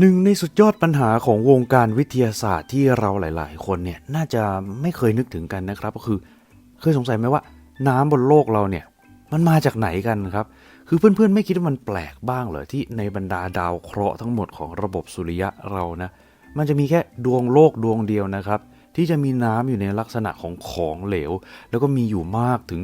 หนึ่งในสุดยอดปัญหาของวงการวิทยาศาสตร์ที่เราหลาย ๆ คนเนี่ยน่าจะไม่เคยนึกถึงกันนะครับ ก็คือเคยสงสัยไหมว่า น้ำบนโลกเราเนี่ยมันมาจากไหนกันครับ คือเพื่อน ๆ ไม่คิดว่ามันแปลกบ้างเหรอที่ในบรรดาดาวเคราะห์ทั้งหมดของระบบสุริยะเรานะมันจะมีแค่ดวงโลกดวงเดียวนะครับ ที่จะมีน้ำอยู่ในลักษณะของของเหลว แล้วก็มีอยู่มากถึง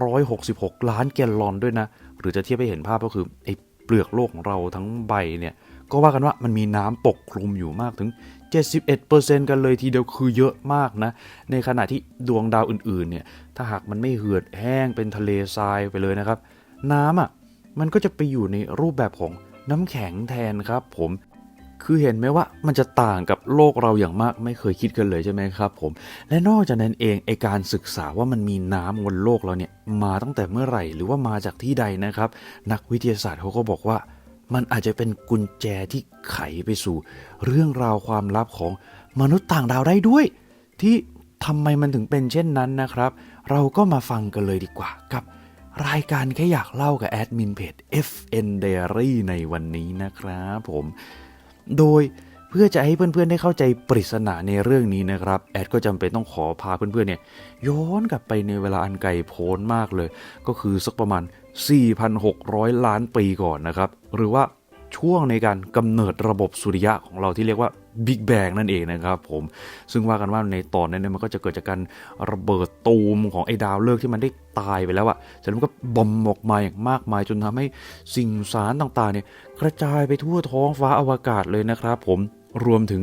366 ล้านแกลลอนด้วยนะ หรือจะเทียบให้เห็นภาพก็คือไอ้เปลือกโลกของเราทั้งใบเนี่ย ก็ว่ากันว่ามันมีน้ำปกคลุมอยู่มากถึง 71%กันเลยทีเดียวคือเยอะมากนะ ในขณะที่ดวงดาวอื่นๆเนี่ยถ้าหากมันไม่เหือดแห้งเป็นทะเลทรายไปเลยนะครับ น้ำอะมันก็จะไปอยู่ในรูปแบบของน้ำแข็งแทนครับผมคือเห็นไหมว่ามันจะต่างกับโลกเราอย่างมากไม่เคยคิดกันเลยใช่ไหมครับผม และนอกจากนั้นเองไอการศึกษาว่ามันมีน้ำบนโลกเราเนี่ยมาตั้งแต่เมื่อไหร่ หรือว่ามาจากที่ใดนะครับ นักวิทยาศาสตร์เขาก็บอกว่า มันอาจจะเป็นกุญแจที่ไขไปสู่ เรื่องราวความลับของมนุษย์ต่างดาวได้ด้วย ที่ทำไมมันถึงเป็นเช่นนั้นนะครับ เราก็มาฟังกันเลยดีกว่ากับ รายการแค่อยากเล่ากับแอดมินเพจ FN Diary ในวันนี้นะครับผม โดยเพื่อจะให้เพื่อนๆ ได้เข้าใจปริศนาในเรื่องนี้นะครับ แอดก็จำเป็นต้องขอพาเพื่อนๆเนี่ยย้อนกลับไปในเวลาอันไกลโพ้นมากเลย ก็คือสักประมาณ 4,600 ล้านปีก่อนนะครับ หรือว่าช่วงในการกำเนิดระบบสุริยะของเราที่เรียกว่าบิ๊กแบงนั่นเองนะครับผม ซึ่งว่ากันว่าในตอนนั้นเนี่ยมันก็จะเกิดจากการระเบิดตูมของไอ้ดาวฤกษ์ที่มันได้ตายไปแล้วอะเสร็จแล้วมันก็บอมออกมาอย่างมากมายจนทำให้สิ่งสารต่างๆเนี่ยกระจายไปทั่วท้องฟ้าอวกาศเลยนะครับผม รวมถึง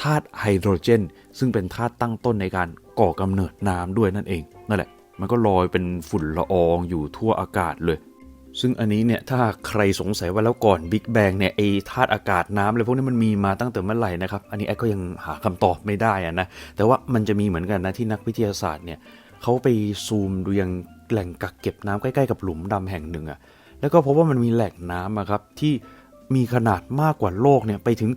ธาตุไฮโดรเจน ซึ่งเป็นธาตุตั้งต้นในการก่อกำเนิดน้ำด้วยนั่นเองนั่นแหละ มันก็ลอยเป็นฝุ่นละอองอยู่ทั่วอากาศเลย ซึ่งอันนี้เนี่ยถ้าใครสงสัยว่าแล้วก่อนบิ๊กแบงเนี่ยไอธาตุอากาศน้ำอะไรพวกนี้มันมีมาตั้งแต่เมื่อไหร่นะครับ อันนี้แอดก็ยังหาคำตอบไม่ได้อะนะ แต่ว่ามันจะมีเหมือนกันนะที่นักวิทยาศาสตร์เนี่ยเขาไปซูมดูยังแหล่งกักเก็บน้ำใกล้ๆกับหลุมดำแห่งหนึ่งอะแล้วก็พบว่ามันมีแหล่งน้ำอะครับที่มีขนาดมากกว่าโลกเนี่ยไปถึง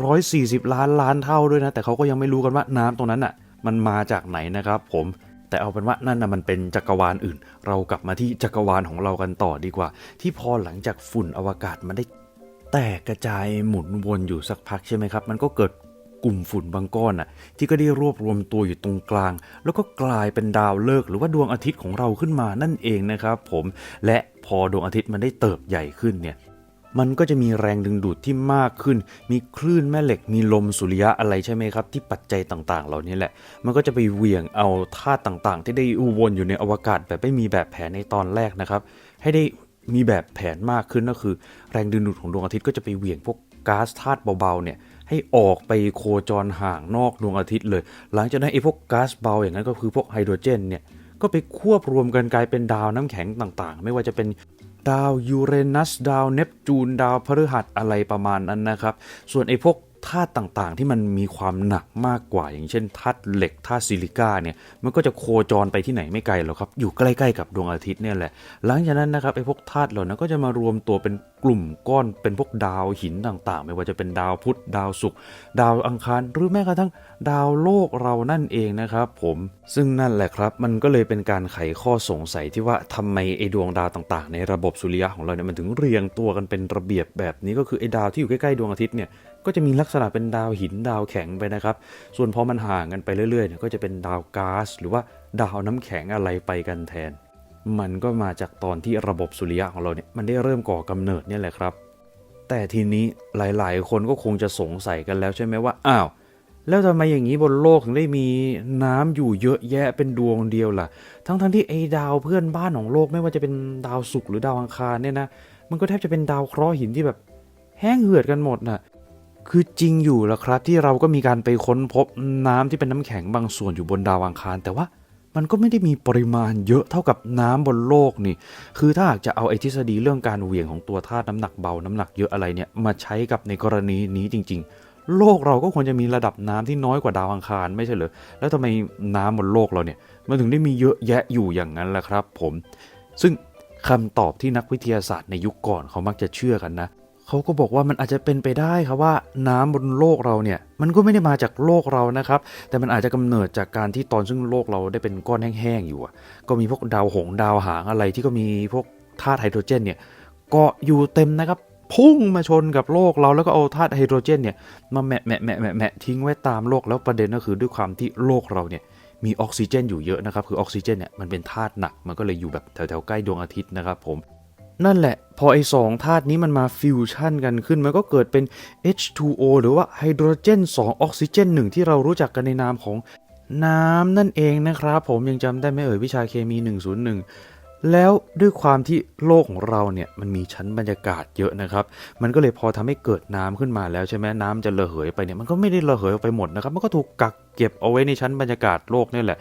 140 ล้านล้านเท่าด้วยนะ แต่เขาก็ยังไม่รู้กันว่าน้ำตรงนั้นอะมันมาจากไหนนะครับผม แต่เอาเป็นว่านั่นนะมันเป็นจักรวาลอื่น เรากลับมาที่จักรวาลของเรากันต่อดีกว่า ที่พอหลังจากฝุ่นอวกาศมันได้แตกกระจายหมุนวนอยู่สักพักใช่ไหมครับ มันก็เกิดกลุ่มฝุ่นบางก้อนอะที่ก็ได้รวบรวมตัวอยู่ตรงกลาง แล้วก็กลายเป็นดาวฤกษ์หรือว่าดวงอาทิตย์ของเราขึ้นมานั่นเองนะครับผมและพอดวงอาทิตย์มันได้เติบใหญ่ขึ้นเนี่ย มันก็จะมีแรงดึงดูดที่มากขึ้น มีคลื่นแม่เหล็ก มีลมสุริยะอะไรใช่ไหมครับ ที่ปัจจัยต่างๆ เหล่านี้แหละ มันก็จะไปเหวี่ยงเอาธาตุต่างๆ ที่ได้วนอยู่ในอวกาศแบบไม่มีแบบแผนในตอนแรกนะครับ ให้ได้มีแบบแผนมากขึ้นก็คือ แรงดึงดูดของดวงอาทิตย์ก็จะไปเหวี่ยงพวกก๊าซธาตุเบาๆเนี่ยให้ออกไปโคจรห่างนอกดวงอาทิตย์เลย หลังจากนั้นไอ้พวกก๊าซเบาอย่างนั้นก็คือพวกไฮโดรเจนเนี่ยก็ไปควบรวมกันกลายเป็นดาวน้ำแข็งต่างๆ ไม่ว่าจะเป็น ดาวยูเรนัส ดาวเนปจูน ดาวพฤหัสอะไรประมาณนั้นนะครับ ส่วนไอ้พวก ธาตุต่างๆ ที่มันมีความหนักมากกว่า อย่างเช่นธาตุเหล็กธาตุซิลิก้าเนี่ยมันก็จะโคจรไปที่ไหนไม่ไกลหรอกครับ อยู่ใกล้ๆกับดวงอาทิตย์เนี่ยแหละ หลังจากนั้นนะครับไอ้พวกธาตุเหล่านั้นก็จะมารวมตัวเป็นกลุ่มก้อนเป็นพวกดาวหินต่าง ๆ ไม่ว่าจะเป็นดาวพุธดาวศุกร์ดาวอังคาร หรือแม้กระทั่งดาวโลกเรานั่นเองนะครับ ผมซึ่งนั่นแหละครับมันก็เลยเป็นการไขข้อสงสัยที่ว่าทำไมไอ้ดวงดาวต่าง ๆ ในระบบสุริยะของเราเนี่ยมันถึงเรียงตัวกันเป็นระเบียบแบบนี้ก็คือไอ้ดาวที่อยู่ใกล้ๆดวงอาทิตย์เนี่ย ก็จะมีลักษณะเป็นดาวหินดาวแข็งไปนะครับ ส่วนพอมันห่างกันไปเรื่อยๆเนี่ยก็จะเป็นดาวก๊าซหรือว่าดาวน้ำแข็งอะไรไปกันแทน มันก็มาจากตอนที่ระบบสุริยะของเราเนี่ยมันได้เริ่มก่อกำเนิดเนี่ยแหละครับ แต่ทีนี้หลายๆ คนก็คงจะสงสัยกันแล้วใช่ไหมว่าอ้าวแล้วทำไมอย่างนี้บนโลกถึงได้มีน้ำอยู่เยอะแยะเป็นดวงเดียวล่ะ ทั้งๆทที่ไอ้ดาวเพื่อนบ้านของโลกไม่ว่าจะเป็นดาวศุกร์หรือดาวอังคารเนี่ยนะ มันก็แทบจะเป็นดาวเคราะห์หินที่แบบแห้งเหือดกันหมดน่ะ คือจริงอยู่แล้วครับที่เราก็มีการไปค้นพบน้ำที่เป็นน้ำแข็งบางส่วนอยู่บนดาวอังคาร แต่ว่ามันก็ไม่ได้มีปริมาณเยอะเท่ากับน้ำบนโลกนี่ คือถ้าหากจะเอาไอทฤษฎีเรื่องการเหวี่ยงของตัวธาตุน้ำหนักเบาน้ำหนักเยอะอะไรเนี่ยมาใช้กับในกรณีนี้จริง ๆ โลกเราก็ควรจะมีระดับน้ำที่น้อยกว่าดาวอังคารไม่ใช่เหรอ แล้วทำไมน้ำบนโลกเราเนี่ยมันถึงได้มีเยอะแยะอยู่อย่างนั้นล่ะครับ ผม ซึ่งคำตอบที่นักวิทยาศาสตร์ในยุคก่อนเขามักจะเชื่อกันนะ เขาก็บอกว่ามันอาจจะเป็นไปได้ครับว่าน้ำบนโลกเราเนี่ยมันก็ไม่ได้มาจากโลกเรานะครับ แต่มันอาจจะกำเนิดจากการที่ตอนซึ่งโลกเราได้เป็นก้อนแห้งๆอยู่ก็มีพวกดาวหงส์ดาวหางอะไรที่ก็มีพวกธาตุไฮโดรเจนเนี่ยเกาะอยู่เต็มนะครับพุ่งมาชนกับโลกเราแล้วก็เอาธาตุไฮโดรเจนเนี่ยมาแแมะแมะแมะแมะทิ้งไว้ตามโลกแล้วประเด็นก็คือด้วยความที่โลกเราเนี่ยมีออกซิเจนอยู่เยอะนะครับ คือออกซิเจนเนี่ยมันเป็นธาตุหนัก มันก็เลยอยู่แบบแถวๆใกล้ดวงอาทิตย์นะครับผม นั่นแหละ พอไอ้สองธาตุนี้มันมาฟิวชั่นกันขึ้น มันก็เกิดเป็น H2O หรือว่าไฮโดรเจน2ออกซิเจน1ที่เรารู้จักกันในนามของน้ำนั่นเองนะครับ ผมยังจำได้ไหมเอ่ยวิชาเคมี 101 แล้วด้วยความที่โลกของเราเนี่ยมันมีชั้นบรรยากาศเยอะนะครับ มันก็เลยพอทำให้เกิดน้ำขึ้นมาแล้วใช่ไหมน้ำจะระเหยไปเนี่ยมันก็ไม่ได้ระเหยออกไปหมดนะครับ มันก็ถูกกักเก็บเอาไว้ในชั้นบรรยากาศโลกนี่แหละ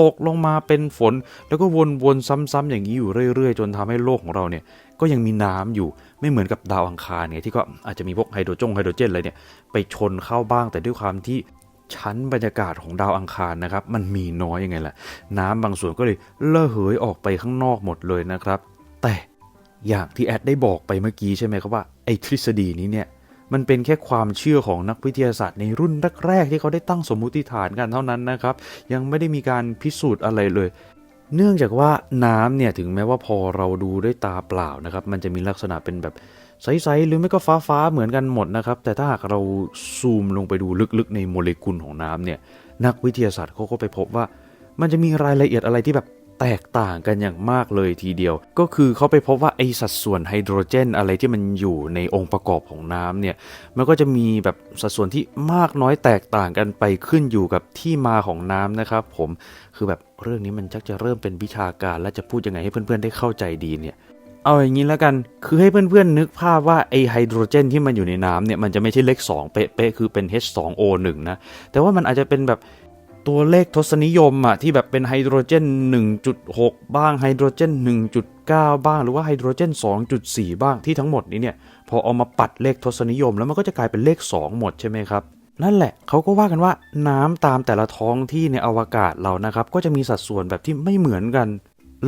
ตกลงมาเป็นฝน แล้วก็วนๆซ้ำๆอย่างนี้อยู่เรื่อย ๆ จนทำให้โลกของเราเนี่ย ก็ยังมีน้ำอยู่ไม่เหมือนกับดาวอังคารเนี่ยที่ก็อาจจะมีพวกไฮโดรจงไฮโดรเจนอะไรเนี่ยไปชนเข้าบ้างแต่ด้วยความที่ชั้นบรรยากาศของดาวอังคารนะครับ มันมีน้อยยังไงล่ะ น้ำบางส่วนก็เลยระเหยออกไปข้างนอกหมดเลยนะครับ แต่อย่างที่แอดได้บอกไปเมื่อกี้ใช่ไหมครับว่าไอ้ทฤษฎีนี้เนี่ยมันเป็นแค่ความเชื่อของนักวิทยาศาสตร์ในรุ่นแรกๆที่เขาได้ตั้งสมมุติฐานกันเท่านั้นนะครับ ยังไม่ได้มีการพิสูจน์อะไรเลย เนื่องจากว่าน้ำเนี่ยถึงแม้ว่าพอเราดูด้วยตาเปล่านะครับ มันจะมีลักษณะเป็นแบบใสๆหรือไม่ก็ฟ้าๆเหมือนกันหมดนะครับ แต่ถ้าหากเราซูมลงไปดูลึกๆ ในโมเลกุลของน้ำเนี่ยนักวิทยาศาสตร์เขาก็ไปพบว่า มันจะมีรายละเอียดอะไรที่แบบ แตกต่างกันอย่างมากเลยทีเดียว ก็คือเขาไปพบว่าไอสัดส่วนไฮโดรเจน อะไรที่มันอยู่ในองค์ประกอบของน้ำเนี่ยมันก็จะมีแบบสัดส่วนที่มากน้อยแตกต่างกันไปขึ้นอยู่กับที่มาของน้ำนะครับผมคือแบบเรื่องนี้มันชักจะเริ่มเป็นวิชาการและจะพูดยังไงให้เพื่อนๆได้เข้าใจดีเนี่ยเอาอย่างนี้แล้วกัน คือให้เพื่อนๆ นึกภาพว่าไอไฮโดรเจนที่มันอยู่ในน้ำเนี่ย มันจะไม่ใช่เลข2เป๊ะๆ คือเป็น H2O1 นะ แต่ว่ามันอาจจะเป็นแบบ ตัวเลขทศนิยมอะที่แบบเป็นไฮโดรเจน 1.6 บ้างไฮโดรเจน 1.9 บ้าง หรือว่าไฮโดรเจน 2.4 บ้างที่ทั้งหมดนี้เนี่ยพอเอามาปัดเลขทศนิยม แล้วมันก็จะกลายเป็นเลข 2 หมดใช่ไหมครับนั่นแหละเขาก็ว่ากันว่าน้ำตามแต่ละท้องที่ในอวกาศเรานะครับก็จะมีสัดส่วนแบบที่ไม่เหมือนกัน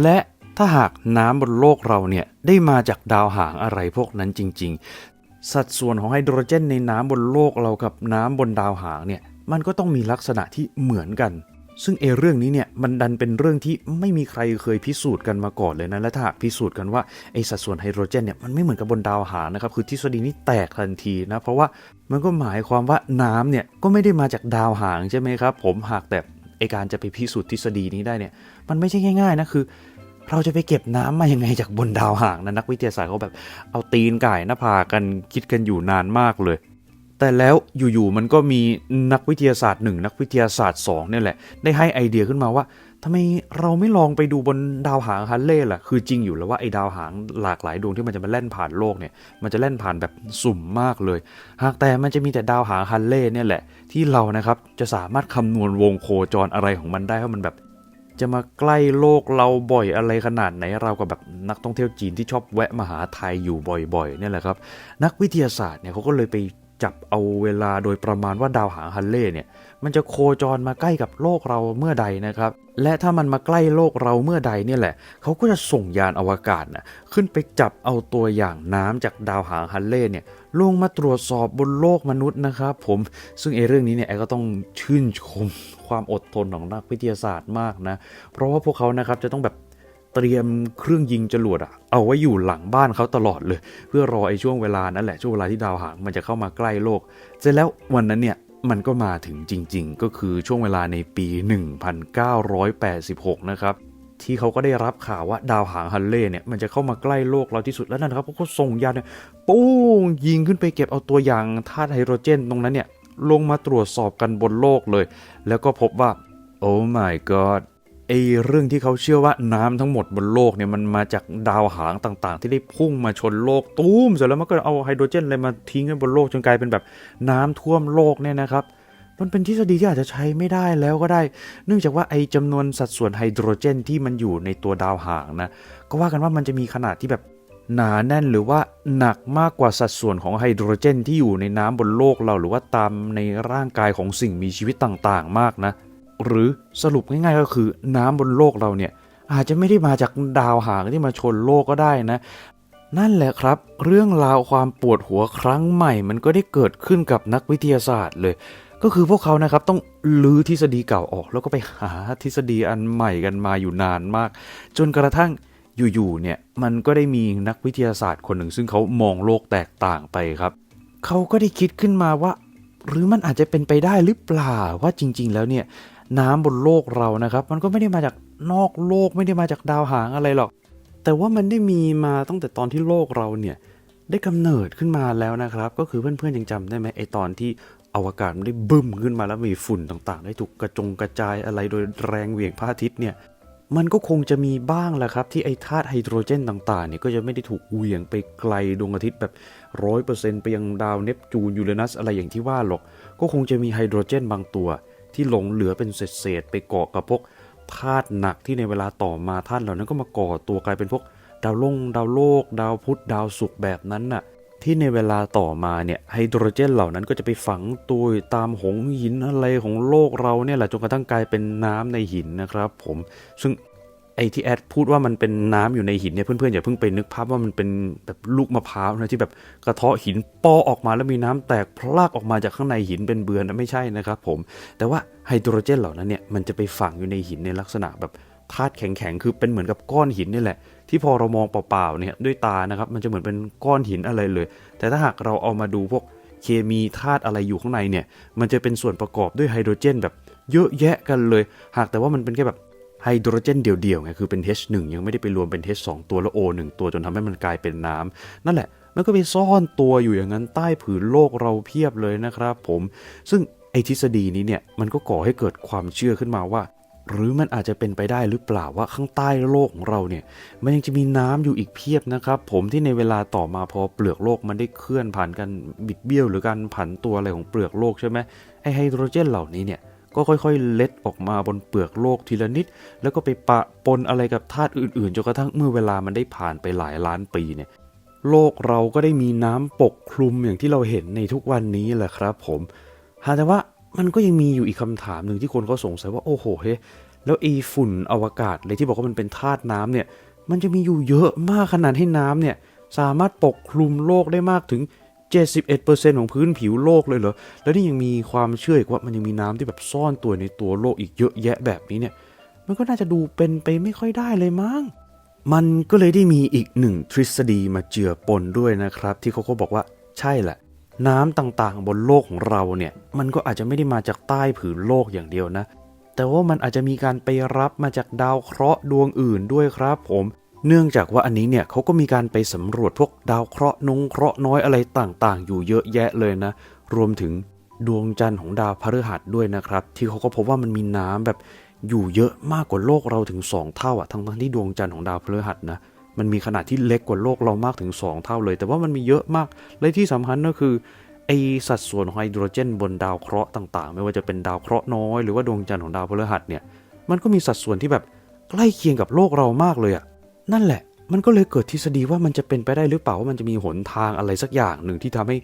และถ้าหากน้ำบนโลกเราเนี่ยได้มาจากดาวหางอะไรพวกนั้นจริง ๆ สัดส่วนของไฮโดรเจนในน้ำบนโลกเรากับน้ำบนดาวหางเนี่ย มันก็ต้องมีลักษณะที่เหมือนกัน ซึ่งเอเรื่องนี้เนี่ยมันดันเป็นเรื่องที่ไม่มีใครเคยพิสูจน์กันมาก่อนเลยนะและถ้าพิสูจน์กันว่าไอสัดส่วนไฮโดรเจนเนี่ยมันไม่เหมือนกับบนดาวหานะครับคือทฤษฎีนี้แตกทันทีนะเพราะว่ามันก็หมายความว่าน้ำเนี่ยก็ไม่ได้มาจากดาวหางใช่ไหมครับผมหากแต่ไอการจะไปพิสูจน์ทฤษฎีนี้ได้เนี่ยมันไม่ใช่ง่ายๆนะคือเราจะไปเก็บน้ำมายังไงจากบนดาวหางนะนักวิทยาศาสตร์เขาแบบเอาตีนไก่หน้าผากันคิดกันอยู่นานมากเลย แต่แล้วอยู่ๆมันก็มีนักวิทยาศาสตร์หนึ่งนักวิทยาศาสตร์สองเนี่ยแหละ ได้ให้ไอเดียขึ้นมาว่าทำไมเราไม่ลองไปดูบนดาวหางฮันเล่ล่ะ คือจริงอยู่แล้วว่าไอดาวหางหลากหลายดวงที่มันจะมาแล่นผ่านโลกเนี่ย มันจะแล่นผ่านแบบสุ่มมากเลย หากแต่มันจะมีแต่ดาวหางฮันเล่เนี่ยแหละ ที่เรานะครับจะสามารถคำนวณวงโคจรอะไรของมันได้ว่ามันแบบจะมาใกล้โลกเราบ่อยอะไรขนาดไหนเรากับแบบนักท่องเที่ยวจีนที่ชอบแวะมาหาไทยอยู่บ่อยๆเนี่ยแหละครับ นักวิทยาศาสตร์เนี่ยเขาก็เลยไป จับเอาเวลาโดยประมาณว่าดาวหางฮันเล่เนี่ยมันจะโคจรมาใกล้กับโลกเราเมื่อใดนะครับ และถ้ามันมาใกล้โลกเราเมื่อใดเนี่ยแหละเขาก็จะส่งยานอวกาศนะขึ้นไปจับเอาตัวอย่างน้ำจากดาวหางฮันเล่เนี่ยลงมาตรวจสอบบนโลกมนุษย์นะครับผมซึ่งเอเรื่องนี้เนี่ยแอก็ต้องชื่นชมความอดทนของนักวิทยาศาสตร์มากนะ เพราะว่าพวกเขานะครับจะต้องแบบ เตรียมเครื่องยิงจรวดอะเอาไว้อยู่หลังบ้านเขาตลอดเลย เพื่อรอไอ้ช่วงเวลานั้นแหละช่วงเวลาที่ดาวหางมันจะเข้ามาใกล้โลก เสร็จแล้ววันนั้นเนี่ยมันก็มาถึงจริง ๆ ก็คือช่วงเวลาในปี 1986 นะครับที่เขาก็ได้รับข่าวว่าดาวหางฮันเล่เนี่ยมันจะเข้ามาใกล้โลกเราที่สุดแล้วนั่นนะครับเขาก็ส่งยานเนี่ยปุ้งยิงขึ้นไปเก็บเอาตัวอย่างธาตุไฮโดรเจนตรงนั้นเนี่ยลงมาตรวจสอบกันบนโลกเลย แล้วก็พบว่า โอ้ my god ไอเรื่องที่เขาเชื่อว่าน้ำทั้งหมดบนโลกเนี่ยมันมาจากดาวหางต่างๆ ที่ได้พุ่งมาชนโลกตุ้มเสร็จแล้วมันก็เอาไฮโดรเจนอะไรมาทิ้งไว้บนโลกจนกลายเป็นแบบน้ำท่วมโลกเนี่ยนะครับมันเป็นทฤษฎีที่อาจจะใช้ไม่ได้แล้วก็ได้ เนื่องจากว่าไอจำนวนสัดส่วนไฮโดรเจนที่มันอยู่ในตัวดาวหางนะ ก็ว่ากันว่ามันจะมีขนาดที่แบบหนาแน่นหรือว่าหนักมากกว่าสัดส่วนของไฮโดรเจนที่อยู่ในน้ำบนโลกเราหรือว่าตามในร่างกายของสิ่งมีชีวิตต่างๆ มากนะ หรือสรุปง่ายๆก็คือน้ำบนโลกเราเนี่ยอาจจะไม่ได้มาจากดาวหางที่มาชนโลกก็ได้นะ นั่นแหละครับ เรื่องราวความปวดหัวครั้งใหม่ มันก็ได้เกิดขึ้นกับนักวิทยาศาสตร์เลย ก็คือพวกเขานะครับต้องลื้อทฤษฎีเก่าออก แล้วก็ไปหาทฤษฎีอันใหม่กันมาอยู่นานมาก จนกระทั่งอยู่ๆเนี่ยมันก็ได้มีนักวิทยาศาสตร์คนหนึ่ง ซึ่งเขามองโลกแตกต่างไปครับ เขาก็ได้คิดขึ้นมาว่า หรือมันอาจจะเป็นไปได้หรือเปล่าว่าจริง ๆ แล้วเนี่ย น้ำบนโลกเรานะครับ มันก็ไม่ได้มาจากนอกโลกไม่ได้มาจากดาวหางอะไรหรอก แต่ว่ามันได้มีมาตั้งแต่ตอนที่โลกเราเนี่ยได้กำเนิดขึ้นมาแล้วนะครับ ก็คือเพื่อนๆยังจำได้ไหมไอตอนที่อวกาศมันได้บึ้มขึ้นมาแล้วมีฝุ่นต่างๆ ได้ถูกกระจงกระจายอะไรโดยแรงเหวี่ยงพระอาทิตย์เนี่ยมันก็คงจะมีบ้างแหละครับที่ไอธาตุไฮโดรเจนต่างๆเนี่ยก็จะไม่ได้ถูกเหวี่ยงไปไกลดวงอาทิตย์แบบร้อยเปอร์เซ็นต์ไปยังดาวเนปจูนยูเรนัสอะไรอย่างที่ว่าหรอก ก็คงจะมีไฮโดรเจนบางตัว ที่หลงเหลือเป็นเศษๆไปเกาะกับพวกธาตุหนักที่ในเวลาต่อมาธาตุเหล่านั้นก็มาก่อตัวกลายเป็นพวกดาวลงดาวโลก ดาวพุธดาวศุกร์แบบนั้นน่ะที่ในเวลาต่อมาเนี่ยไฮโดรเจนเหล่านั้นก็จะไปฝังตัวตามหงหินอะไรของโลกเราเนี่ยแหละจนกระทั่งกลายเป็นน้ำในหินนะครับผมซึ่ง ไอ้ที่แอดพูดว่ามันเป็นน้ำอยู่ในหินเนี่ยเพื่อนๆอย่าเพิ่งไปนึกภาพว่ามันเป็นแบบลูกมะพร้าวนะที่แบบกระเทาะหินปอออกมาแล้วมีน้ำแตกพลากออกมาจากข้างในหินเป็นเบือนนะไม่ใช่นะครับผม แต่ว่าไฮโดรเจนเหล่านั้นเนี่ยมันจะไปฝังอยู่ในหินในลักษณะแบบธาตุแข็งๆ คือเป็นเหมือนกับก้อนหินนี่แหละ ที่พอเรามองเปล่าๆเนี่ยด้วยตานะครับมันจะเหมือนเป็นก้อนหินอะไรเลย แต่ถ้าหากเราเอามาดูพวกเคมีธาตุอะไรอยู่ข้างในเนี่ย มันจะเป็นส่วนประกอบด้วยไฮโดรเจนแบบเยอะแยะกันเลย หากแต่ว่ามันเป็นแค่แบบ ไฮโดรเจนเดี่ยวๆไงคือเป็น H1 ยังไม่ได้ไปรวมเป็น H2 ตัวแล้ว O 1 ตัวจนทำให้มันกลายเป็นน้ำนั่นแหละ มันก็ไปซ่อนตัวอยู่อย่างนั้นใต้ผืนโลกเราเพียบเลยนะครับผมซึ่งไอทฤษฎีนี้เนี่ยมันก็ก่อให้เกิดความเชื่อขึ้นมาว่า หรือมันอาจจะเป็นไปได้หรือเปล่าว่าข้างใต้โลกของเราเนี่ย มันยังจะมีน้ำอยู่อีกเพียบนะครับ ผมที่ในเวลาต่อมาพอเปลือกโลกมันได้เคลื่อนผ่านกันบิดเบี้ยวหรือการผันตัวอะไรของเปลือกโลกใช่ไหมไอไฮโดรเจนเหล่านี้เนี่ย ก็ค่อยๆ เล็ดออกมาบนเปลือกโลกทีละนิด แล้วก็ไปปะปนอะไรกับธาตุอื่นๆจนกระทั่งเมื่อเวลามันได้ผ่านไปหลายล้านปีเนี่ยโลกเราก็ได้มีน้ำปกคลุมอย่างที่เราเห็นในทุกวันนี้แหละครับ ผมหาแต่ว่ามันก็ยังมีอยู่อีกคำถามหนึ่งที่คนเขาสงสัยว่าโอ้โหเฮ้แล้วไอ้ฝุ่นอวกาศเลยที่บอกว่ามันเป็นธาตุน้ำเนี่ย มันจะมีอยู่เยอะมากขนาดให้น้ำเนี่ย สามารถปกคลุมโลกได้มากถึง 71%ของพื้นผิวโลกเลยเหรอ แล้วนี่ยังมีความเชื่ออีกว่ามันยังมีน้ำที่แบบซ่อนตัวในตัวโลกอีกเยอะแยะแบบนี้เนี่ย มันก็น่าจะดูเป็นไปไม่ค่อยได้เลยมั้ง มันก็เลยได้มีอีกหนึ่งทฤษฎีมาเจือปนด้วยนะครับ ที่เขาก็บอกว่าใช่แหละ น้ำต่างๆ บนโลกของเราเนี่ย มันก็อาจจะไม่ได้มาจากใต้ผืนโลกอย่างเดียวนะ แต่ว่ามันอาจจะมีการไปรับมาจากดาวเคราะห์ดวงอื่นด้วยครับผม เนื่องจากว่าอันนี้เนี่ยเขาก็มีการไปสำรวจพวกดาวเคราะห์นงเคราะห์น้อยอะไรต่างๆ อยู่เยอะแยะเลยนะ รวมถึงดวงจันทร์ของดาวพฤหัสด้วยนะครับ ที่เขาก็พบว่ามันมีน้ำแบบอยู่เยอะมากกว่าโลกเราถึง 2 เท่าอะทั้งทั้งๆที่ดวงจันทร์ของดาวพฤหัสนะมันมีขนาดที่เล็กกว่าโลกเรามากถึง 2 เท่าเลย แต่ว่ามันมีเยอะมาก และที่สำคัญก็คือไอสัดส่วนของไฮโดรเจนบนดาวเคราะห์ต่างๆ ไม่ว่าจะเป็นดาวเคราะห์น้อยหรือว่าดวงจันทร์ของดาวพฤหัสเนี่ยมันก็มีสัดส่วนที่แบบใกล้เคียงกับโลกเรามากเลยอะ นั่นแหละ มันก็เลยเกิดทฤษฎีว่ามันจะเป็นไปได้หรือเปล่าว่ามันจะมีหนทางอะไรสักอย่างหนึ่งที่ทำให้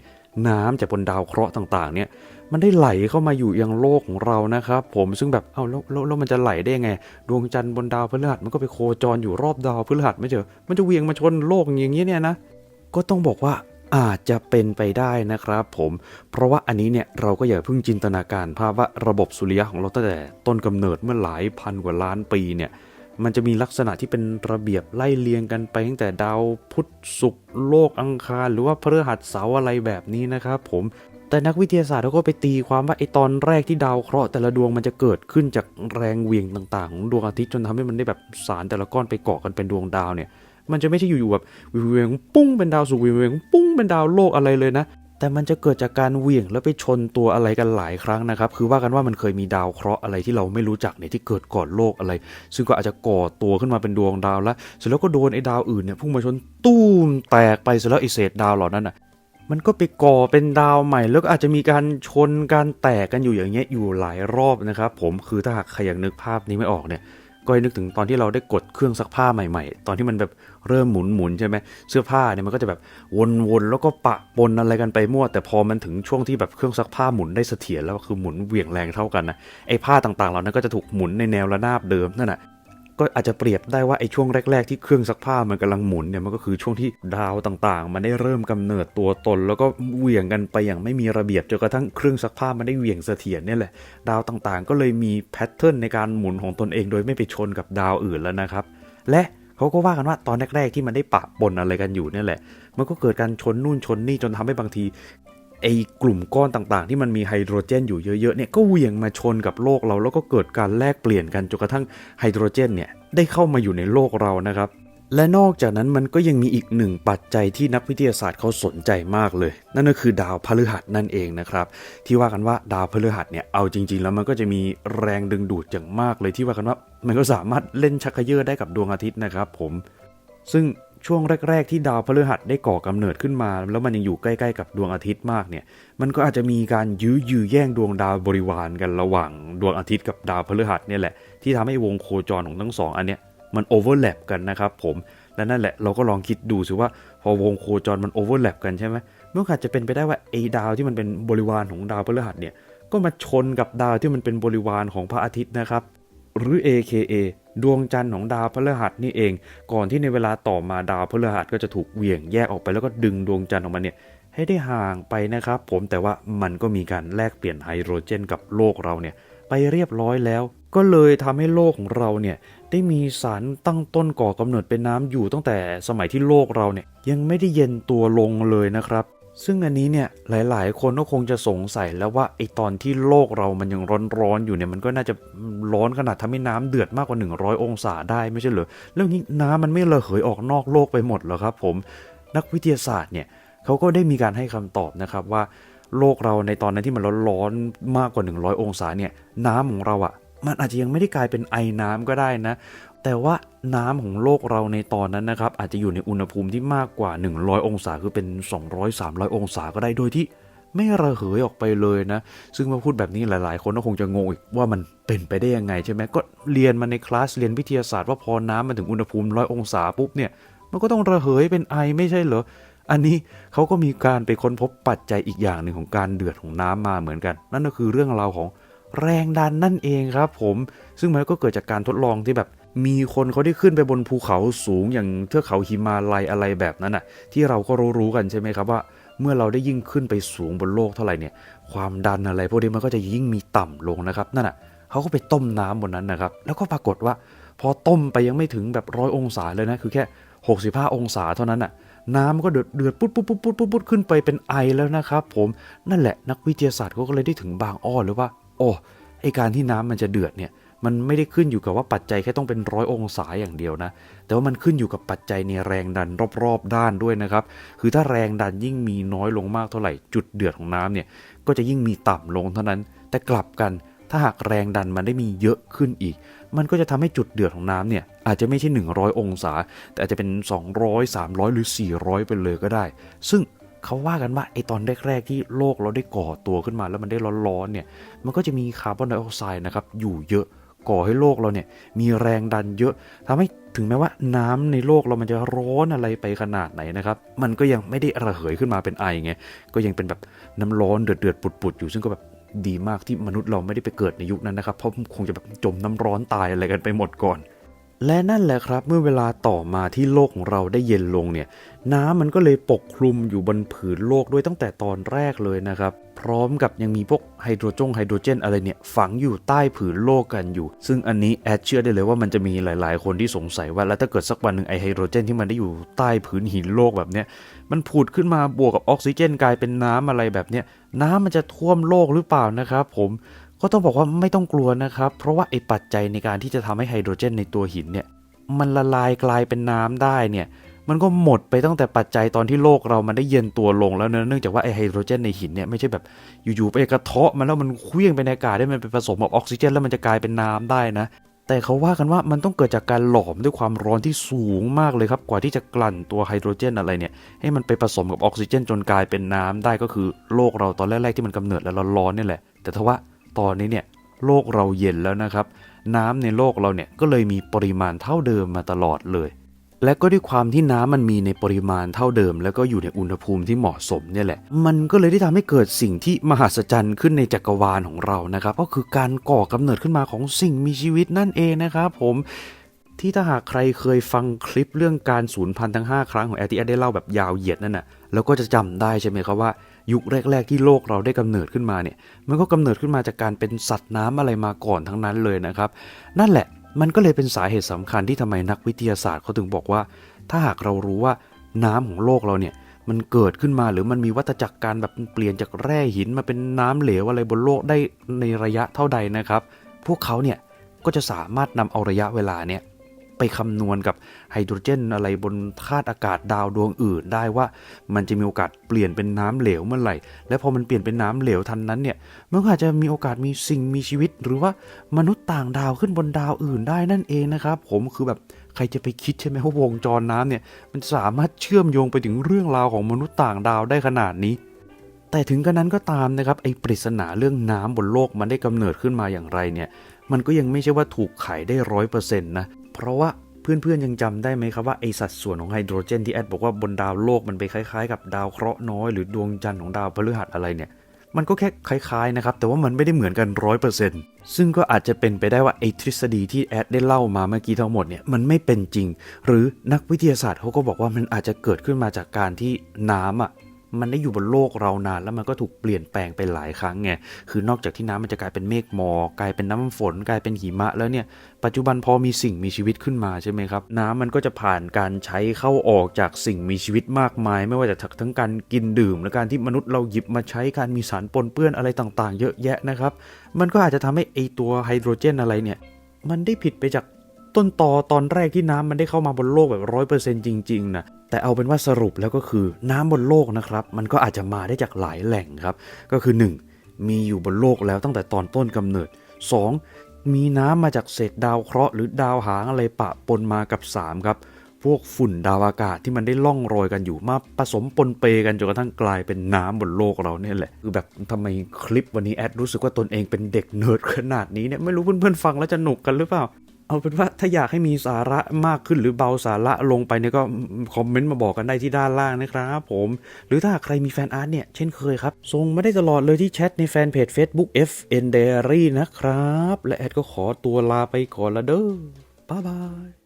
น้ำจากบนดาวเคราะห์ต่างๆ เนี่ย มันได้ไหลเข้ามาอยู่ยังโลกของเรานะครับ ผมซึ่งแบบเอาแล้วแล้วแล้วมันจะไหลได้ยังไง ดวงจันทร์บนดาวพฤหัสมันก็ไปโคจรอยู่รอบดาวพฤหัสไม่เจอมันจะเวียงมาชนโลกอย่างเงี้ยเนี่ยนะก็ต้องบอกว่าอาจจะเป็นไปได้นะครับผม เพราะว่าอันนี้เนี่ยเราก็อย่าเพิ่งจินตนาการภาพว่าระบบสุริยะของเราตั้งแต่ต้นกำเนิดเมื่อหลายพันกว่าล้านปีเนี่ย มันจะมีลักษณะที่เป็นระเบียบไล่เลียงกันไปตั้งแต่ดาวพุธศุกร์โลกอังคาร หรือว่าพฤหัสเสาร์อะไรแบบนี้นะครับผมแต่นักวิทยาศาสตร์เขาก็ไปตีความว่าไอตอนแรกที่ดาวเคราะห์แต่ละดวงมันจะเกิดขึ้นจากแรงเวียงต่างๆของดวงอาทิตย์จนทำให้มันได้แบบสารแต่ละก้อนไปเกาะกันเป็นดวงดาวเนี่ย มันจะไม่ใช่อยู่ๆแบบเวียงปุ้งเป็นดาวศุกร์เวียงปุ้งเป็นดาวโลกอะไรเลยนะ แต่มันจะเกิดจากการเหวี่ยงแล้วไปชนตัวอะไรกันหลายครั้งนะครับ คือว่ากันว่ามันเคยมีดาวเคราะห์อะไรที่เราไม่รู้จักเนี่ยที่เกิดก่อนโลกอะไร ซึ่งก็อาจจะก่อตัวขึ้นมาเป็นดวงดาวแล้ว เสร็จแล้วก็โดนไอ้ดาวอื่นเนี่ยพุ่งมาชนตู้มแตกไปเสร็จแล้วไอ้เศษดาวเหล่านั้นอะมันก็ไปก่อเป็นดาวใหม่ แล้วก็อาจจะมีการชนการแตกกันอยู่อย่างเงี้ยอยู่หลายรอบนะครับ ผมคือถ้าหากใครอยากนึกภาพนี้ไม่ออกเนี่ยก็ให้นึกถึงตอนที่เราได้กดเครื่องซักผ้าใหม่ ๆ ตอนที่มันแบบ เริ่มหมุนหมุนใช่ไหมเสื้อผ้าเนี่ยมันก็จะแบบวนๆแล้วก็ปะปนอะไรกันไปมั่ว แต่พอมันถึงช่วงที่แบบเครื่องซักผ้าหมุนได้เสถียรแล้วคือหมุนเหวี่ยงแรงเท่ากันนะไอ้ผ้าต่างๆเหล่านั้นก็จะถูกหมุนในแนวระนาบเดิมนั่นแหะก็อาจจะเปรียบได้ว่าไอ้ช่วงแรก ๆ ที่เครื่องซักผ้ามันกำลังหมุนเนี่ยมันก็คือช่วงที่ดาวต่างๆ มันได้เริ่มกำเนิดตัวตน แล้วก็เหวี่ยงกันไปอย่างไม่มีระเบียบจนกระทั่งเครื่องซักผ้ามันได้เหวี่ยงเสถียรเนี่ยแหละดาวต่างๆ ก็เลยมีแพทเทิร์นในการหมุนของตนเองโดยไม่ไปชนกับดาวอื่นแล้วนะครับ และ เขาก็ว่ากันว่าตอนแรกๆที่มันได้ปะปนอะไรกันอยู่เนี่ยแหละ มันก็เกิดการชนนู่นชนนี่จนทำให้บางทีไอ้กลุ่มก้อนต่างๆ ที่มันมีไฮโดรเจนอยู่เยอะๆเนี่ยก็เหวี่ยงมาชนกับโลกเราแล้วก็เกิดการแลกเปลี่ยนกันจนกระทั่งไฮโดรเจนเนี่ยได้เข้ามาอยู่ในโลกเรานะครับ และนอกจากนั้นมันก็ยังมีอีกหนึ่งปัจจัยที่นักวิทยาศาสตร์เขาสนใจมากเลย นั่นก็คือดาวพฤหัสนั่นเองนะครับ ที่ว่ากันว่าดาวพฤหัสเนี่ยเอาจริง ๆ แล้วมันก็จะมีแรงดึงดูดอย่างมากเลยที่ว่ากันว่า มันก็สามารถเล่นชักเขยอได้กับดวงอาทิตย์นะครับ ผม ซึ่งช่วงแรก ๆ ที่ดาวพฤหัสได้ก่อกำเนิดขึ้นมา แล้วมันยังอยู่ใกล้ ๆ กับดวงอาทิตย์มากเนี่ย มันก็อาจจะมีการยื้อยื้อแย่งดวงดาวบริวารกันระหว่างดวงอาทิตย์กับดาวพฤหัสเนี่ยแหละที่ทำให้วงโคจรของทั้งสองอันเนี้ย มันโอเวอร์แลปกันนะครับผมและนั่นแหละเราก็ลองคิดดูสิว่าพอวงโคจรมันโอเวอร์แลปกันใช่ไหมมันก็อาจจะเป็นไปได้ว่าไอ้ดาวที่มันเป็นบริวารของดาวพฤหัสเนี่ยก็มาชนกับดาวที่มันเป็นบริวารของพระอาทิตย์นะครับหรือ AKA ดวงจันทร์ของดาวพฤหัสนี่เอง ก่อนที่ในเวลาต่อมาดาวพฤหัสก็จะถูกเหวี่ยงแยกออกไปแล้วก็ดึงดวงจันทร์ออกมาเนี่ยให้ได้ห่างไปนะครับ ผมแต่ว่ามันก็มีการแลกเปลี่ยนไฮโดรเจนกับโลกเราเนี่ย ไปเรียบร้อยแล้ว ก็เลยทำให้โลกของเราเนี่ยได้มีสารตั้งต้นก่อกำเนิดเป็นน้ำอยู่ตั้งแต่สมัยที่โลกเราเนี่ยยังไม่ได้เย็นตัวลงเลยนะครับซึ่งอันนี้เนี่ยหลาย ๆ คนก็คงจะสงสัยแล้วว่าไอตอนที่โลกเรามันยังร้อนๆอยู่เนี่ยมันก็น่าจะร้อนขนาดทำให้น้ำเดือดมากกว่า 100 องศาได้ไม่ใช่เหรอแล้วนี้น้ำมันไม่ระเหยออกนอกโลกไปหมดเหรอครับ ผมนักวิทยาศาสตร์เนี่ยเขาก็ได้มีการให้คำตอบนะครับว่า โลกเราในตอนนั้นที่มันร้อนๆมากกว่า 100 องศาเนี่ยน้ำของเราอะ่ะมันอาจจะยังไม่ได้กลายเป็นไอน้ำก็ได้นะ แต่ว่าน้ำของโลกเราในตอนนั้นนะครับ อาจจะอยู่ในอุณหภูมิที่มากกว่า 100 องศาคือเป็น 200-300 องศาก็ได้โดยที่ไม่ระเหยออกไปเลยนะ ซึ่งมาพูดแบบนี้หลาย ๆ คนก็คงจะงงอีกว่ามันเป็นไปได้ยังไงใช่ไหมก็เรียนมาในคลาสเรียนวิทยาศาสตร์ว่าพอน้ำมันถึงอุณหภูมิร้อยองศาปุ๊บเนี่ยมันก็ต้องระเหยเป็นไอไม่ใช่เหรอ อันนี้เขาก็มีการไปค้นพบปัจจัยอีกอย่างหนึ่งของการเดือดของน้ำมาเหมือนกัน นั่นก็คือเรื่องราวของแรงดันนั่นเองครับผมซึ่งมันก็เกิดจากการทดลองที่แบบมีคนเขาได้ขึ้นไปบนภูเขาสูงอย่างเทือกเขาหิมาลัยอะไรแบบนั้นน่ะ ที่เราก็รู้ๆกันใช่ไหมครับว่า เมื่อเราได้ยิ่งขึ้นไปสูงบนโลกเท่าไหร่เนี่ยความดันอะไรพวกนี้มันก็จะยิ่งมีต่ำลงนะครับนั่นน่ะเขาก็ไปต้มน้ำบนนั้นนะครับ แล้วก็ปรากฏว่า พอต้มไปยังไม่ถึงแบบร้อยองศาเลยนะคือแค่ 65 องศาเท่านั้นน่ะ น้ำก็เดือดเดือดปุ๊ดปุ๊ดปุ๊ดปุ๊ดปุ๊ดๆขึ้นไปเป็นไอแล้วนะครับผมนั่นแหละนักวิทยาศาสตร์เขาก็เลยได้ถึงบางอ้อหรือว่า โอ้ไอการที่น้ำมันจะเดือดเนี่ยมันไม่ได้ขึ้นอยู่กับว่าปัจจัยแค่ต้องเป็นร้อยองศาอย่างเดียวนะ แต่ว่ามันขึ้นอยู่กับปัจจัยในแรงดันรอบๆด้านด้วยนะครับ คือถ้าแรงดันยิ่งมีน้อยลงมากเท่าไหร่ จุดเดือดของน้ำเนี่ยก็จะยิ่งมีต่ำลงเท่านั้น แต่กลับกัน ถ้าหากแรงดันมันได้มีเยอะขึ้นอีก มันก็จะทำให้จุดเดือดของน้ำเนี่ยอาจจะไม่ใช่ 100 องศา แต่อาจจะเป็น 200 300 หรือ 400 ไปเลยก็ได้ ซึ่งเขาว่ากันว่าไอตอนแรกๆที่โลกเราได้ก่อตัวขึ้นมาแล้วมันได้ร้อนๆเนี่ย มันก็จะมีคาร์บอนไดออกไซด์นะครับอยู่เยอะก่อให้โลกเราเนี่ยมีแรงดันเยอะทำให้ถึงแม้ว่าน้ำในโลกเรามันจะร้อนอะไรไปขนาดไหนนะครับ มันก็ยังไม่ได้ระเหยขึ้นมาเป็นไอไง ก็ยังเป็นแบบน้ำร้อนเดือดเดือดปุดๆอยู่ซึ่งก็แบบ ดีมากที่มนุษย์เราไม่ได้ไปเกิดในยุคนั้นนะครับ เพราะคงจะแบบจมน้ำร้อนตายอะไรกันไปหมดก่อน และนั่นแหละครับเมื่อเวลาต่อมาที่โลกของเราได้เย็นลงเนี่ย น้ำมันก็เลยปกคลุมอยู่บนผืนโลกด้วยตั้งแต่ตอนแรกเลยนะครับ พร้อมกับยังมีพวกไฮโดรจงไฮโดรเจนอะไรเนี่ยฝังอยู่ใต้ผืนโลกกันอยู่ ซึ่งอันนี้แอดเชื่อได้เลยว่ามันจะมีหลาย ๆ คนที่สงสัยว่าแล้วถ้าเกิดสักวันหนึ่งไอไฮโดรเจนที่มันได้อยู่ใต้ผืนหินโลกแบบเนี้ย มันผุดขึ้นมาบวกกับออกซิเจนกลายเป็นน้ำอะไรแบบเนี้ยน้ำมันจะท่วมโลกหรือเปล่านะครับผมก็ต้องบอกว่าไม่ต้องกลัวนะครับ เพราะว่าไอปัจจัยในการที่จะทำให้ไฮโดรเจนในตัวหินเนี่ยมันละลายกลายเป็นน้ำได้เนี่ยมันก็หมดไปตั้งแต่ปัจจัยตอนที่โลกเรามันได้เย็นตัวลงแล้วเนะเนื่องจากว่าไอไฮโดรเจนในหินเนี่ยไม่ใช่แบบอยู่ๆไปกระเทาะมันแล้วมันเคลื่องไปในอากาศได้มันไปผสมกับออกซิเจน แล้วมันจะกลายเป็นน้ำได้นะ แต่เขาว่ากันว่ามันต้องเกิดจากการหลอมด้วยความร้อนที่สูงมากเลยครับ กว่าที่จะกลั่นตัวไฮโดรเจนอะไรเนี่ยให้มันไปผสมกับออกซิเจนจนกลายเป็นน้ำได้ก็คือโลกเราตอนแรกๆที่มันกำเนิดแล้วร้อนๆนี่แหละ แต่ทว่าตอนนี้เนี่ยโลกเราเย็นแล้วนะครับ น้ำในโลกเราเนี่ยก็เลยมีปริมาณเท่าเดิมมาตลอดเลย และก็ด้วยความที่น้ำมันมีในปริมาณเท่าเดิม แล้วก็อยู่ในอุณหภูมิที่เหมาะสมเนี่ยแหละ มันก็เลยได้ทำให้เกิดสิ่งที่มหัศจรรย์ขึ้นในจักรวาลของเรานะครับ ก็คือการก่อกำเนิดขึ้นมาของสิ่งมีชีวิตนั่นเองนะครับผมที่ถ้าหากใครเคยฟังคลิปเรื่องการสูญพันธุ์ทั้ง 5 ครั้งของแอติแอได้เล่าแบบยาวเหยียดนั่นน่ะแล้วก็จะจำได้ใช่ไหมครับว่า ยุคแรก ๆ ที่โลกเราได้กำเนิดขึ้นมาเนี่ย มันก็กำเนิดขึ้นมาจากการเป็นสัตว์น้ำอะไรมาก่อนทั้งนั้นเลยนะครับ นั่นแหละ มันก็เลยเป็นสาเหตุสำคัญที่ทำไมนักวิทยาศาสตร์เขาถึงบอกว่า ถ้าหากเรารู้ว่าน้ำของโลกเราเนี่ยมันเกิดขึ้นมาหรือมันมีวัฏจักรการแบบเปลี่ยนจากแร่หินมาเป็นน้ำเหลวอะไรบนโลกได้ในระยะเท่าใดนะครับ พวกเขาเนี่ยก็จะสามารถนำเอาระยะเวลาเนี่ย ไปคำนวณกับไฮโดรเจนอะไรบนธาตุอากาศดาวดวงอื่นได้ว่ามันจะมีโอกาสเปลี่ยนเป็นน้ำเหลวเมื่อไหร่ และพอมันเปลี่ยนเป็นน้ำเหลวทันนั้นเนี่ยมันก็อาจจะมีโอกาสมีสิ่งมีชีวิต หรือว่ามนุษย์ต่างดาวขึ้นบนดาวอื่นได้นั่นเองนะครับ ผมคือแบบใครจะไปคิดใช่ไหมว่าวงจรน้ำเนี่ยมันสามารถเชื่อมโยงไปถึงเรื่องราวของมนุษย์ต่างดาวได้ขนาดนี้แต่ถึงกระนั้นก็ตามนะครับไอ้ปริศนาเรื่องน้ำบนโลกมันได้กำเนิดขึ้นมาอย่างไรเนี่ย มันก็ยังไม่ใช่ว่าถูกไขได้ร้อยเปอร์เซ็นต์นะ เพราะว่าเพื่อนๆยังจำได้ไหมครับว่าไอสัดส่วนของไฮโดรเจนที่แอดบอกว่าบนดาวโลกมันไปคล้ายๆ กับดาวเคราะห์น้อยหรือดวงจันทร์ของดาวพฤหัสอะไรเนี่ยมันก็แค่คล้ายๆนะครับ แต่ว่ามันไม่ได้เหมือนกันร้อยเปอร์เซ็นต์ซึ่งก็อาจจะเป็นไปได้ว่าไอ้ทฤษฎีที่แอดได้เล่ามาเมื่อกี้ทั้งหมดเนี่ยมันไม่เป็นจริง หรือนักวิทยาศาสตร์เขาก็บอกว่ามันอาจจะเกิดขึ้นมาจากการที่น้ำอะ มันได้อยู่บนโลกเรานานแล้วมันก็ถูกเปลี่ยนแปลงไปหลายครั้งไง คือนอกจากที่น้ำมันจะกลายเป็นเมฆหมอกกลายเป็นน้ำฝน กลายเป็นหิมะแล้วเนี่ย ปัจจุบันพอมีสิ่งมีชีวิตขึ้นมาใช่ไหมครับ น้ำมันก็จะผ่านการใช้เข้าออกจากสิ่งมีชีวิตมากมาย ไม่ว่าจะทั้งการกินดื่ม และการที่มนุษย์เราหยิบมาใช้การมีสารปนเปื้อนอะไรต่าง ๆ เยอะแยะนะครับ มันก็อาจจะทำให้ไอตัวไฮโดรเจนอะไรเนี่ย มันได้ผิดไปจาก ต้นตอตอนแรกที่น้ำมันได้เข้ามาบนโลกแบบร้อยเปอร์เซนต์จริงๆนะแต่เอาเป็นว่าสรุปแล้วก็คือน้ำบนโลกนะครับ มันก็อาจจะมาได้จากหลายแหล่งครับ ก็คือ 1. มีอยู่บนโลกแล้วตั้งแต่ตอนต้นกำเนิด 2. มีน้ำมาจากเศษดาวเคราะห์หรือดาวหางอะไรปะปนมากับ 3 ครับพวกฝุ่นดาวอากาศที่มันได้ล่องโรยกันอยู่มาผสมปนเปกันจนกระทั่งกลายเป็นน้ำบนโลกเราเนี่ยแหละคือแบบทำไมคลิปวันนี้แอดรู้สึกว่าตนเองเป็นเด็กเนิร์ดขนาดนี้เนี่ยไม่รู้เพื่อนๆฟังแล้วจะหนุกกันหรือเปล่า เอาเป็นว่าถ้าอยากให้มีสาระมากขึ้นหรือเบาสาระลงไปเนี่ยก็คอมเมนต์มาบอกกันได้ที่ด้านล่างนะครับผม หรือถ้าใครมีแฟนอาร์ตเนี่ย เช่นเคยครับส่งมาได้ตลอดเลยที่แชทในแฟนเพจ Facebook FN Diary นะครับ และแอดก็ขอตัวลาไปก่อนละเด้อบ๊ายบาย